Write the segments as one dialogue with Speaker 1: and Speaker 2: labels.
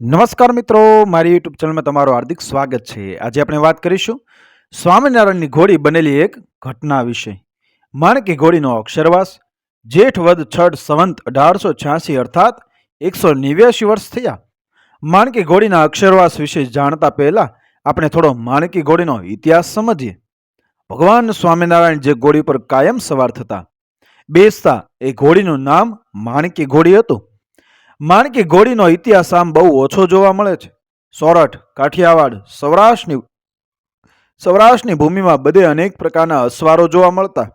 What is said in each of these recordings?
Speaker 1: નમસ્કાર મિત્રો, મારી યુટ્યુબ ચેનલમાં તમારું હાર્દિક સ્વાગત છે. આજે આપણે વાત કરીશું સ્વામિનારાયણની ઘોડી બનેલી એક ઘટના વિશે. માણકી ઘોડીનો અક્ષરવાસ, જેઠ વદ છઠ સંવંત અઢારસો છ્યાસી અર્થાત એકસો નેવ્યાસી વર્ષ થયા. માણકી ઘોડીના અક્ષરવાસ વિશે જાણતા પહેલા આપણે થોડો માણકી ઘોડીનો ઇતિહાસ સમજીએ. ભગવાન સ્વામિનારાયણ જે ઘોડી પર કાયમ સવાર થતા, બેસતા, એ ઘોડીનું નામ માણકી ઘોડી હતું. માણકી ઘોડીનો ઇતિહાસ આમ બહુ ઓછો જોવા મળે છે. સોરઠ, કાઠિયાવાડ, સૌરાષ્ટ્રની સૌરાષ્ટ્રની ભૂમિમાં બધે અનેક પ્રકારના અસવારો જોવા મળતા.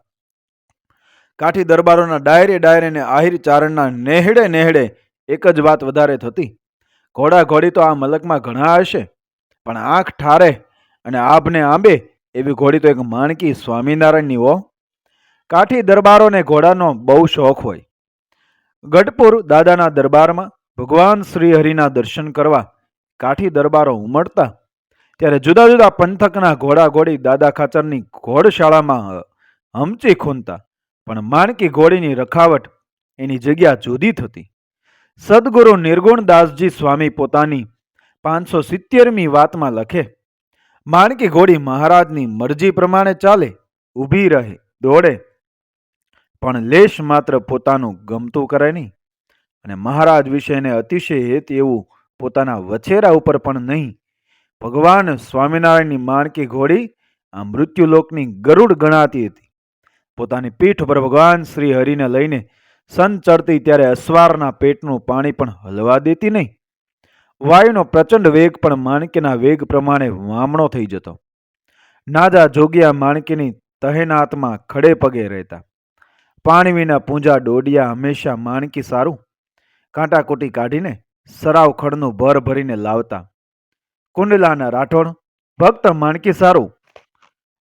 Speaker 1: કાઠી દરબારોના ડાયરે ડાયરે ને આહિર ચારણના નેહડે નેહડે એક જ વાત વધારે થતી. ઘોડા ઘોડી તો આ મલકમાં ઘણા હશે, પણ આંખ ઠારે અને આભને આંબે એવી ઘોડી તો એક માણકી સ્વામિનારાયણની હો. કાઠી દરબારોને ઘોડાનો બહુ શોખ હોય. ગઢપુર દાદાના દરબારમાં ભગવાન શ્રી હરિના દર્શન કરવા કાઠી દરબારો ઉમટતા. ત્યારે જુદા જુદા પંથકના ઘોડા ઘોડી દાદા ખાચરની ઘોડશાળામાં હમચી ખૂનતા. પણ માણકી ઘોડીની રખાવટ એની જગ્યા જુદી થતી. સદગુરુ નિર્ગુણદાસજી સ્વામી પોતાની પાંચસો સિત્તેરમી વાતમાં લખે, માણકી ઘોડી મહારાજની મરજી પ્રમાણે ચાલે, ઊભી રહે, દોડે પણ લેશ માત્ર પોતાનું ગમતું કરે નહીં. અને મહારાજ વિશેને અતિશય હેત એવું પોતાના વછેરા ઉપર પણ નહીં. ભગવાન સ્વામિનારાયણની માણકી ઘોડી આ મૃત્યુલોકની ગરુડ ગણાતી હતી. પોતાની પીઠ પર ભગવાન શ્રી હરિને લઈને સન ચડતી ત્યારે અસવારના પેટનું પાણી પણ હલવા દેતી નહીં. વાયુનો પ્રચંડ વેગ પણ માણકીના વેગ પ્રમાણે વામણો થઈ જતો. નાજા જોગિયા માણકીની તહેનાતમાં ખડે પગે રહેતા. પાણી વિના પૂંજા ડોડિયા હંમેશા માણકી સારું. કાંટાકૂટી કાઢીને સરાવ ખડનું ભર ભરીને લાવતા. કુંડલાના રાઠોડ ભક્ત માણકી સારું.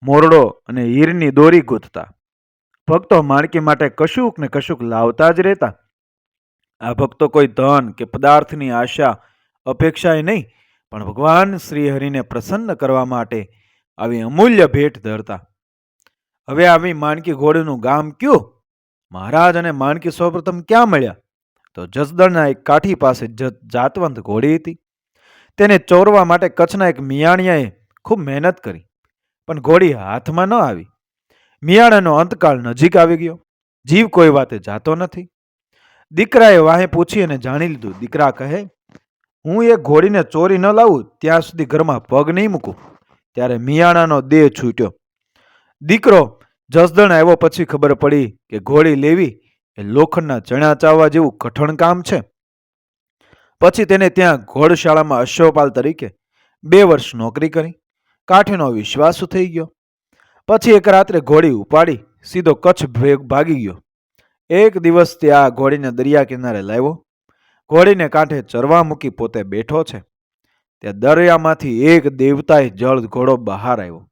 Speaker 1: મોરડો અને હીરની દોરી ગૂંથતા. ભક્તો માણકી માટે કશુંક ને કશુંક લાવતા જ રહેતા. આ ભક્તો કોઈ ધન કે પદાર્થની આશા અપેક્ષાએ નહીં, પણ ભગવાન શ્રી હરિને પ્રસન્ન કરવા માટે આવી અમૂલ્ય ભેટ ધરતા. હવે આવી માણકી ઘોડીનું ગામ કયું? મહારાજ અને માણકી સૌપ્રથમ ક્યાં મળ્યા? તો જસદણના એક કાઠી પાસે જાતવંત ઘોડી હતી. તેને ચોરવા માટે કચ્છના એક મિયાણિયાએ ખૂબ મહેનત કરી, પણ ઘોડી હાથમાં ન આવી. મિયાણાનો અંતકાળ નજીક આવી ગયો. જીવ કોઈ વાતે જાતો નથી. દીકરાએ વાહે પૂછી અને જાણી લીધું, દીકરા કહે, હું એ ઘોડીને ચોરી ન લાવું, ત્યાં સુધી ઘરમાં પગ નહીં મૂકું. ત્યારે મિયાણાનો દેહ છૂટ્યો. દીકરો જસદણ આવ્યો પછી ખબર પડી કે ઘોડી લેવી એ લોખંડના ચણા ચાવવા જેવું કઠણ કામ છે. પછી તેને ત્યાં ઘોડશાળામાં અશ્વપાલ તરીકે બે વર્ષ નોકરી કરી. કાઠીનો વિશ્વાસ થઈ ગયો. પછી એક રાત્રે ઘોડી ઉપાડી સીધો કચ્છ ભેગ ભાગી ગયો. એક દિવસ તે આ ઘોડીને દરિયા કિનારે લાવ્યો. ઘોડીને કાંઠે ચરવા મૂકી પોતે બેઠો છે. ત્યાં દરિયામાંથી એક દેવતાએ જળ ઘોડો બહાર આવ્યો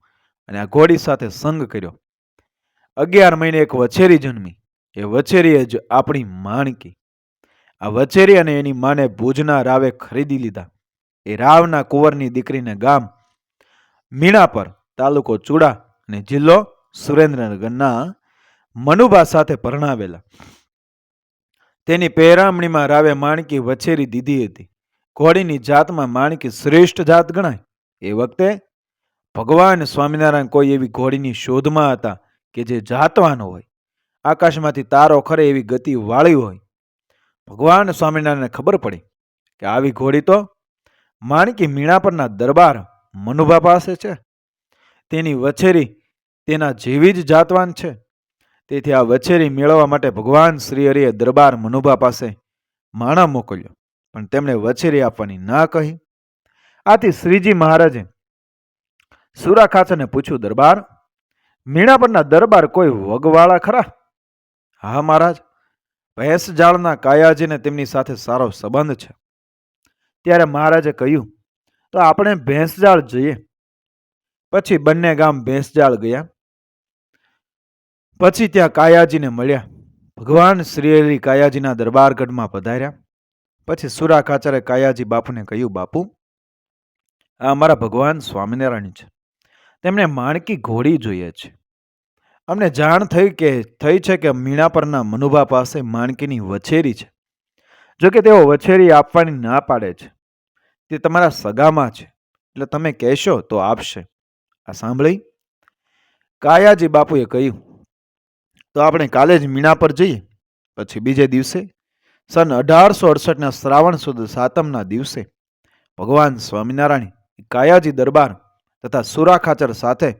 Speaker 1: અને આ ઘોડી સાથે સંગ કર્યો. અગિયાર મહિને એક વછેરી જન્મી. એ વછેરીએ જ આપણી માણકી આ વછેરી અને એની માને ભુજના રાવે ખરીદી લીધા. એ રાવના કુંવરની દીકરીને ગામ મીણાપર તાલુકો ચૂડા અને જિલ્લો સુરેન્દ્રનગરના મનુભા સાથે પરણાવેલા. તેની પહેરામણીમાં રાવે માણકી વછેરી દીધી હતી. ઘોડીની જાતમાં માણકી શ્રેષ્ઠ જાત ગણાય. એ વખતે ભગવાન સ્વામિનારાયણ કોઈ એવી ઘોડીની શોધમાં હતા કે જે જાતવાનો હોય. આકાશમાંથી તારો ખરે એવી ગતિ વાળી હોય. ભગવાન સ્વામિનારાયણને ખબર પડી કે આવી ઘોડી તો માણકી મીણા પરના દરબાર મનુભા પાસે છે. તેની વછેરી તેના જેવી જ જાતવાન છે. તેથી આ વછેરી મેળવવા માટે ભગવાન શ્રી હરિએ દરબાર મનુભા પાસે માણા મોકલ્યો, પણ તેમણે વછેરી આપવાની ના કહી. આથી શ્રીજી મહારાજે સુરા ખાચરને પૂછ્યું, દરબાર મીણા પરના દરબાર કોઈ વગવાળા ખરા? હા, મહારાજ. ભેંસ જાળના કાયાજીને તેમની સાથે સારો સંબંધ છે. ત્યારે મહારાજે કહ્યું, તો આપણે ભેંસજાળ જઈએ. પછી બંને ગામ ભેંસજાળ ગયા. પછી ત્યાં કાયાજીને મળ્યા. ભગવાન શ્રી કાયાજીના દરબારગઢમાં પધાર્યા. પછી સુરા ખાચરે કાયાજી બાપુને કહ્યું, બાપુ, આ અમારા ભગવાન સ્વામિનારાયણ છે. તેમણે માણકી ઘોડી જોઈએ છે. અમને જાણ થઈ કે, થઈ છે કે મીણા પરના મનુભા પાસે માણકીની વછેરી છે. જો કે તેઓ વછેરી આપવાની ના પાડે છે. તે તમારા સગામાં છે. એટલે તમે કહેશો તો આપશે. આ સાંભળી. કાયાજી બાપુએ કહ્યું, તો આપણે કાલે જ મીણા પર જઈએ. પછી બીજે દિવસે, સન અઢારસો અડસઠના શ્રાવણ સુદ સાતમના દિવસે, ભગવાન સ્વામિનારાયણ કાયાજી દરબાર તથા સુરા ખાચર સાથે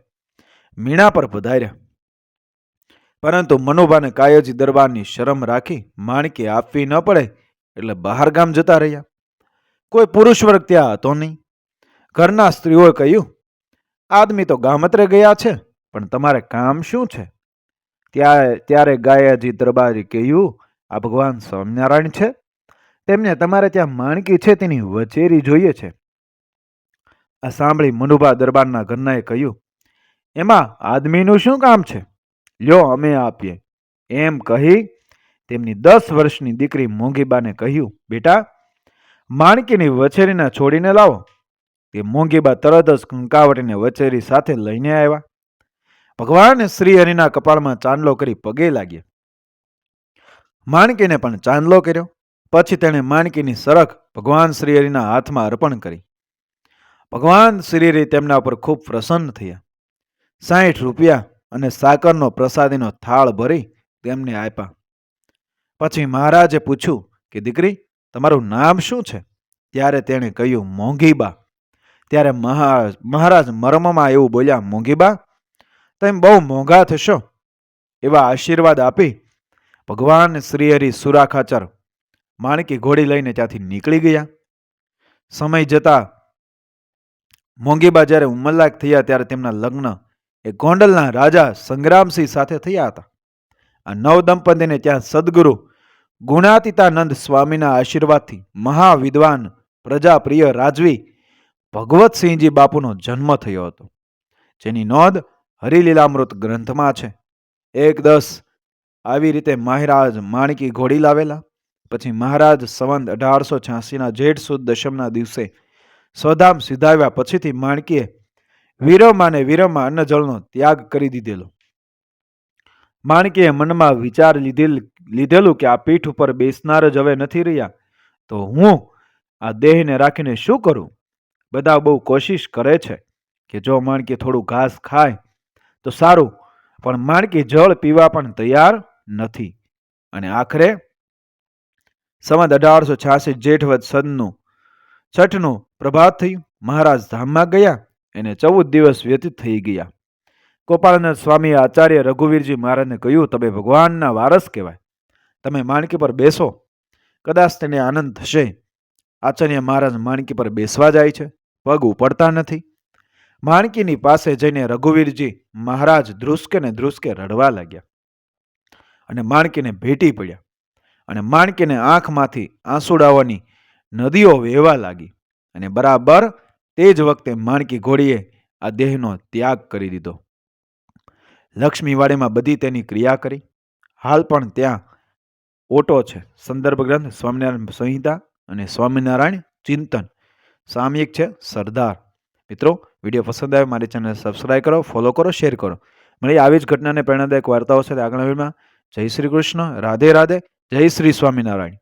Speaker 1: મીણા પર પધાર્યા. પરંતુ મનોભાને કાયોજી દરબારની શરમ રાખી માણકી આપવી ન પડે એટલે બહાર ગામ જતા રહ્યા. કોઈ પુરુષ વર્ગ ત્યાં હતો નહીં. ઘરના સ્ત્રીઓએ કહ્યું, આદમી તો ગામત્રે ગયા છે, પણ તમારે કામ શું છે? ત્યારે ત્યારે ગાયાજી દરબારી કહ્યું, આ ભગવાન સ્વામિનારાયણ છે. તેમને તમારે ત્યાં માણકી છે તેની વચેરી જોઈએ છે. આ સાંભળી મનુભા દરબારના ઘરનાએ કહ્યું, એમાં આદમીનું શું કામ છે? લ્યો અમે આપીએ. એમ કહી તેમની દસ વર્ષની દીકરી મોંઘીબાને કહ્યું, બેટા, માણકીની વછેરીને છોડીને લાવો. તે મોંઘીબા તરત જ કંકાવટીને વછેરી સાથે લઈને આવ્યા. ભગવાન શ્રી હરિના કપાળમાં ચાંદલો કરી પગે લાગ્યા. માણકીને પણ ચાંદલો કર્યો. પછી તેણે માણકીની સરખ ભગવાન શ્રી હરિના હાથમાં અર્પણ કરી. ભગવાન શ્રીરી તેમના ઉપર ખૂબ પ્રસન્ન થયા. સાઠ રૂપિયા અને સાકરનો પ્રસાદીનો થાળ ભરી તેમને આપ્યા. પછી મહારાજે પૂછ્યું કે, દીકરી, તમારું નામ શું છે? ત્યારે તેણે કહ્યું, મોંઘીબા. ત્યારે મહારાજ મહારાજ મર્મમાં એવું બોલ્યા, મોંઘીબા, તેમ બહુ મોંઘા થશો. એવા આશીર્વાદ આપી ભગવાન શ્રીહરિ સુરાખાચર માણકી ઘોડી લઈને ત્યાંથી નીકળી ગયા. સમય જતા મોંઘીબા જ્યારે ઉંમરલાયક થયા ત્યારે તેમના લગ્ન એ ગોંડલના રાજા સંગ્રામસિંહ સાથે થયા હતા. આ નવ દંપતીને ત્યાં સદગુરુ ગુણાતીતાનંદ સ્વામીના આશીર્વાદથી મહાવિદ્વાન પ્રજાપ્રિય રાજવી ભગવતસિંહજી બાપુનો જન્મ થયો હતો. જેની નોંધ હરિલીલામૃત ગ્રંથમાં છે. એક દસ આવી રીતે મહારાજ માણકી ઘોડી લાવેલા, પછી મહારાજ સંવંત અઢારસો છ્યાસીના જેઠ સુદ દશમના દિવસે સ્વધામ સિધાવ્યા પછીથી માણકીએ વીરમાને વીરમાં અન્ન જળનો ત્યાગ કરી દીધેલો. માણકીએ મનમાં વિચાર લીધેલ, લીધેલું કે આ પીઠ ઉપર બેસનાર જ હવે નથી રહ્યા. તો હું આ દેહને રાખીને શું કરું? બધા બહુ કોશિશ કરે છે કે જો માણકી થોડું ઘાસ ખાય તો સારું, પણ માણકી જળ પીવા પણ તૈયાર નથી. અને આખરે સમદ અઢારસો છ્યાસી જેઠવદ સદનું છઠનું પ્રભાત થયું. મહારાજ ધામમાં ગયા એને ચૌદ દિવસ વ્યતીત થઈ ગયા. ગોપાલનાથ સ્વામી આચાર્ય રઘુવીરજી મહારાજને કહ્યું, તમે ભગવાનના વારસ કહેવાય. તમે માણકી પર બેસો. કદાચ તેને આનંદ થશે. આચાર્ય મહારાજ માણકી પર બેસવા જાય છે. પગ ઉપડતા નથી. માણકીની પાસે જઈને રઘુવીરજી મહારાજ ધ્રુસકે ને ધ્રુસકે રડવા લાગ્યા. અને માણકીને ભેટી પડ્યા. અને માણકીને આંખમાંથી આંસુડાઓની નદીઓ વહેવા લાગી અને બરાબર તે જ વખતે માણકી ઘોડીએ આ દેહનો ત્યાગ કરી દીધો. લક્ષ્મીવાડીમાં બધી તેની ક્રિયા કરી. હાલ પણ ત્યાં ઓટો છે. સંદર્ભ ગ્રંથ, સ્વામિનારાયણ સંહિતા અને સ્વામિનારાયણ ચિંતન. સામયિક છે સરદાર. મિત્રો, વીડિયો પસંદ આવે મારી ચેનલ સબસ્ક્રાઈબ કરો, ફોલો કરો, શેર કરો. મળી આવી જ ઘટનાને પ્રેરણાદાયક વાર્તાઓ સાથે આગળના વિડીયોમાં. જય શ્રી કૃષ્ણ. રાધે રાધે. જય શ્રી સ્વામિનારાયણ.